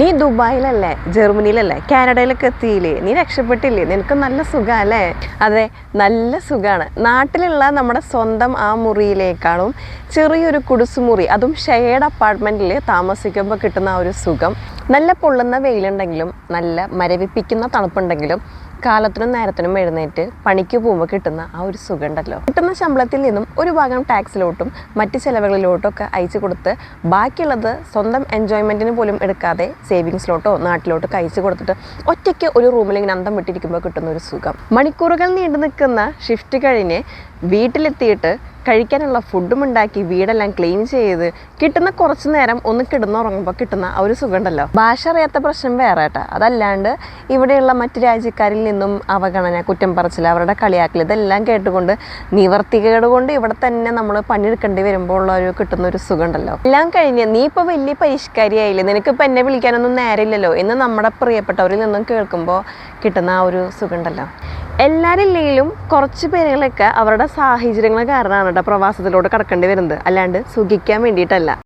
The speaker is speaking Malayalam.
നീ ദുബായിലല്ലേ? ജർമ്മനിയിലല്ലേ? കാനഡയിലൊക്കെ എത്തിയില്ലേ? നീ രക്ഷപ്പെട്ടില്ലേ? നിനക്ക് നല്ല സുഖമല്ലേ അതെ നല്ല സുഖമാണ് നാട്ടിലുള്ള നമ്മുടെ സ്വന്തം ആ മുറിയിലേക്കാളും ചെറിയൊരു കുടുസുമുറി അതും ഷെയർഡ് അപ്പാർട്ട്മെന്റിൽ താമസിക്കുമ്പോൾ കിട്ടുന്ന ആ ഒരു സുഖം. നല്ല പൊള്ളുന്ന വെയിലുണ്ടെങ്കിലും നല്ല മരവിപ്പിക്കുന്ന തണുപ്പുണ്ടെങ്കിലും കാലത്തിനും നേരത്തിനും എഴുന്നേറ്റ് പണിക്ക് പോകുമ്പോൾ കിട്ടുന്ന ആ ഒരു സുഖം ഉണ്ടല്ലോ കിട്ടുന്ന ശമ്പളത്തിൽ നിന്നും ഒരു ഭാഗം ടാക്സിലോട്ടും മറ്റ് ചിലവുകളിലോട്ടും ഒക്കെ അയച്ചു കൊടുത്ത് ബാക്കിയുള്ളത് സ്വന്തം എൻജോയ്മെന്റിന് പോലും എടുക്കാതെ സേവിങ്സിലോട്ടോ നാട്ടിലോട്ടോ അയച്ചു കൊടുത്തിട്ട് ഒറ്റയ്ക്ക് ഒരു റൂമിൽ ഇങ്ങനെ അന്തം വിട്ടിരിക്കുമ്പോൾ കിട്ടുന്ന ഒരു സുഖം. മണിക്കൂറുകൾ നീണ്ടു നിൽക്കുന്ന ഷിഫ്റ്റ് കഴിഞ്ഞ് വീട്ടിലെത്തിയിട്ട് കഴിക്കാനുള്ള ഫുഡും ഉണ്ടാക്കി വീടെല്ലാം ക്ലീൻ ചെയ്ത് കിട്ടുന്ന കുറച്ച് നേരം ഒന്ന് കിടന്നുറങ്ങുമ്പോൾ കിട്ടുന്ന ആ ഒരു സുഖമുണ്ടല്ലോ. ഭാഷ അറിയാത്ത പ്രശ്നം വേറെ കേട്ടോ. അതല്ലാണ്ട് ഇവിടെയുള്ള മറ്റു രാജ്യക്കാരിൽ നിന്നും അവഗണന കുറ്റം പറച്ചിൽ അവരുടെ കളിയാക്കൽ ഇതെല്ലാം കേട്ടുകൊണ്ട് നിവർത്തികേട് കൊണ്ട് ഇവിടെ തന്നെ നമ്മൾ പണിയെടുക്കേണ്ടി വരുമ്പോൾ ഉള്ള ഒരു കിട്ടുന്ന ഒരു സുഖമുണ്ടല്ലോ. എല്ലാം കഴിഞ്ഞ് നീ ഇപ്പോൾ വലിയ പരിഷ്കാരിയായില്ലേ? നിനക്കിപ്പോൾ എന്നെ വിളിക്കാനൊന്നും നേരമില്ലല്ലോ എന്ന് നമ്മുടെ പ്രിയപ്പെട്ടവരിൽ നിന്നും കേൾക്കുമ്പോൾ കിട്ടുന്ന ആ ഒരു സുഖമുണ്ടല്ലോ. എല്ലാരില്ലെങ്കിലും കുറച്ച് പേരുകളൊക്കെ അവരുടെ സാഹചര്യങ്ങൾ കാരണമാണ് കേട്ടോ പ്രവാസത്തിലോട്ട് കടക്കേണ്ടി വരുന്നത്. അല്ലാണ്ട് സുഖിക്കാൻ വേണ്ടിയിട്ടല്ല.